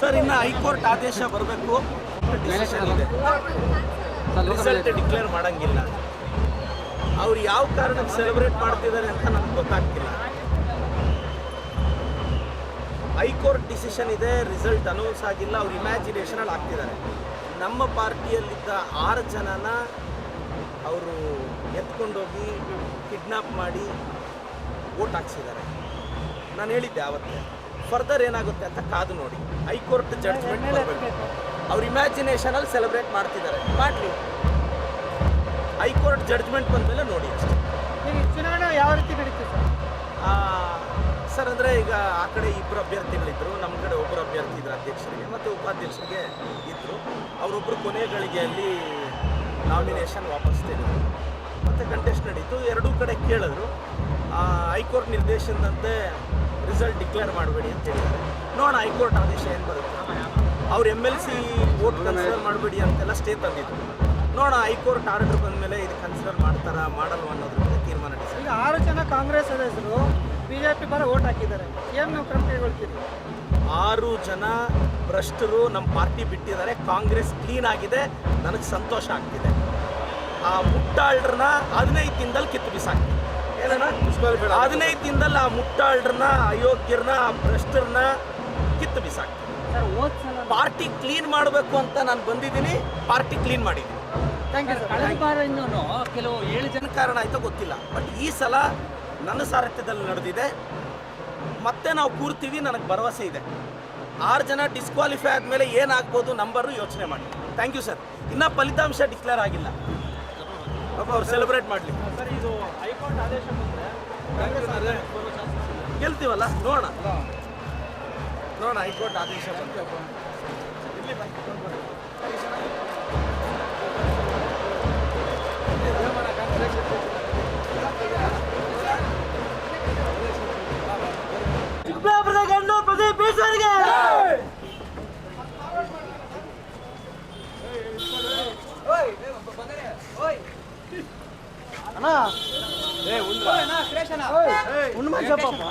Sir, ಇನ್ನು high court ಆದೇಶ ಬರಬೇಕು. ರಿಸಲ್ಟ್ ಡಿಕ್ಲೇರ್ ಮಾಡಂಗಿಲ್ಲ. ಅವ್ರು ಯಾವ ಕಾರಣಕ್ಕೆ ಸೆಲೆಬ್ರೇಟ್ ಮಾಡ್ತಿದ್ದಾರೆ ಅಂತ ನಮ್ಗೆ ಗೊತ್ತಾಗ್ತಿಲ್ಲ. ಹೈಕೋರ್ಟ್ ಡಿಸಿಷನ್ ಇದೆ ರಿಸಲ್ಟ್ ಅನೌನ್ಸ್ ಆಗಿಲ್ಲ, ಅವ್ರು ಇಮ್ಯಾಜಿನೇಷನಲ್ಲಿ ಆಗ್ತಿದ್ದಾರೆ ನಮ್ಮ ಪಾರ್ಟಿಯಲ್ಲಿದ್ದ ಆರು ಜನನ ಅವರು ಎತ್ಕೊಂಡೋಗಿ ಕಿಡ್ನಾಪ್ ಮಾಡಿ ಓಟ್ ಹಾಕ್ಸಿದ್ದಾರೆ. ನಾನು ಹೇಳಿದ್ದೆ ಆವತ್ತೇ ಫರ್ದರ್ ಏನಾಗುತ್ತೆ ಅಂತ ಕಾದು ನೋಡಿ. ಹೈಕೋರ್ಟ್ ಜಡ್ಜ್ಮೆಂಟ್ ಬರಬೇಕು. ಅವ್ರ ಇಮ್ಯಾಜಿನೇಷನಲ್ಲಿ ಸೆಲೆಬ್ರೇಟ್ ಮಾಡ್ತಿದ್ದಾರೆ. ಮಾಡಲಿ. ಹೈಕೋರ್ಟ್ ಜಡ್ಜ್ಮೆಂಟ್ ಬಂದಮೇಲೆ ನೋಡಿ ಅಷ್ಟೇ. ಈಗ ಚುನಾವಣೆ ಯಾವ ರೀತಿ ನಡೀತದೆ ಸರ್? ಸರ್ ಅಂದರೆ ಈಗ ಆ ಕಡೆ ಇಬ್ಬರು ಅಭ್ಯರ್ಥಿಗಳಿದ್ದರು ನಮ್ಮ ಕಡೆ ಒಬ್ಬರು ಅಭ್ಯರ್ಥಿ ಇದ್ರು ಅಧ್ಯಕ್ಷರಿಗೆ ಮತ್ತು ಉಪಾಧ್ಯಕ್ಷರಿಗೆ ಇದ್ದರು ಅವರೊಬ್ಬರು ಕೊನೆ ಗಳಿಗೆಯಲ್ಲಿ ನಾಮಿನೇಷನ್ ವಾಪಸ್ ತೆಗೆದರು. ಮತ್ತು ಕಂಟೆಸ್ಟ್ ನಡೀತು. ಎರಡೂ ಕಡೆ ಕೇಳಿದ್ರು. ಆ, ಹೈಕೋರ್ಟ್ ನಿರ್ದೇಶನದಂತೆ ರಿಸಲ್ಟ್ ಡಿಕ್ಲೇರ್ ಮಾಡಬೇಡಿ ಅಂತ ಹೇಳಿದ್ದಾರೆ. ನೋಡೋಣ ಹೈಕೋರ್ಟ್ ಆದೇಶ ಏನು ಬರುತ್ತೆ. ಅವ್ರು M L C vote consider ಮಾಡಬೇಡಿ ಅಂತೆಲ್ಲ ಸ್ಟೇ ತಂದಿದ್ರು. ನೋಡೋಣ ಹೈಕೋರ್ಟ್ ಆರ್ಡರ್ ಬಂದಮೇಲೆ ಇದು ಕನ್ಸಿಡರ್ ಮಾಡ್ತಾರಾ ಮಾಡಲ್ವ ಅನ್ನೋದ್ರ ಬಗ್ಗೆ ತೀರ್ಮಾನ ಈಗ ಆರು ಜನ ಕಾಂಗ್ರೆಸ್ ಸದಸ್ಯರು ಪಿ ಪರ ವೋಟ್ ಹಾಕಿದ್ದಾರೆ. ಏನು ನೀವು ಕ್ರಮ ಕೈಗೊಳ್ತೀರಿ? ಆರು ಜನ ಭ್ರಷ್ಟರು ನಮ್ಮ ಪಾರ್ಟಿ ಬಿಟ್ಟಿದ್ದಾರೆ ಕಾಂಗ್ರೆಸ್ ಕ್ಲೀನ್ ಆಗಿದೆ ನನಗೆ ಸಂತೋಷ ಆಗ್ತಿದೆ. ಆ ಮುಟ್ಟಾಳ್ರನ್ನ ಹದಿನೈದು ದಿನದಲ್ಲಿ ಕಿತ್ತು ಬಿಸಾಕ್ತೀನಿ ಏನಣ್ಣ? ಹದಿನೈದು ದಿನದಲ್ಲಿ ಆ ಮುಟ್ಟಾಳ್ರನ್ನ ಅಯೋಗ್ಯರನ್ನ ಆ ಭ್ರಷ್ಟರನ್ನ ಕಿತ್ತು ಹೋದ್ ಪಾರ್ಟಿ ಕ್ಲೀನ್ ಮಾಡಬೇಕು ಅಂತ ನಾನು ಬಂದಿದ್ದೀನಿ ಪಾರ್ಟಿ ಕ್ಲೀನ್ ಮಾಡಿದ್ದೀನಿ. ಕೆಲವು ಏಳು ಜನ ಕಾರಣ ಆಯ್ತೋ ಗೊತ್ತಿಲ್ಲ ಬಟ್ ಈ ಸಲ ನನ್ನ ಸಾರಥ್ಯದಲ್ಲಿ ನಡೆದಿದೆ. ಮತ್ತೆ ನಾವು ಕೂರ್ತೀವಿ ನನಗೆ ಭರವಸೆ ಇದೆ. ಆರು ಜನ ಡಿಸ್ಕ್ವಾಲಿಫೈ ಆದಮೇಲೆ ಏನಾಗ್ಬೋದು ನಂಬರು ಯೋಚನೆ ಮಾಡಿ. ಥ್ಯಾಂಕ್ ಯು ಸರ್ ಇನ್ನೂ ಫಲಿತಾಂಶ ಡಿಕ್ಲೇರ್ ಆಗಿಲ್ಲ. ಅವ್ರು ಸೆಲೆಬ್ರೇಟ್ ಮಾಡಲಿ. ಗೆಲ್ತೀವಲ್ಲ? ನೋಡೋಣ. ನೋಡೋಣ, ಹೈಕೋರ್ಟ್ ಆದೇಶ ಬಂತು అన్నా ఏ ఉండు అన్నా క్రేష్ అన్నా ఉండు మంచి చెప్పమ్మా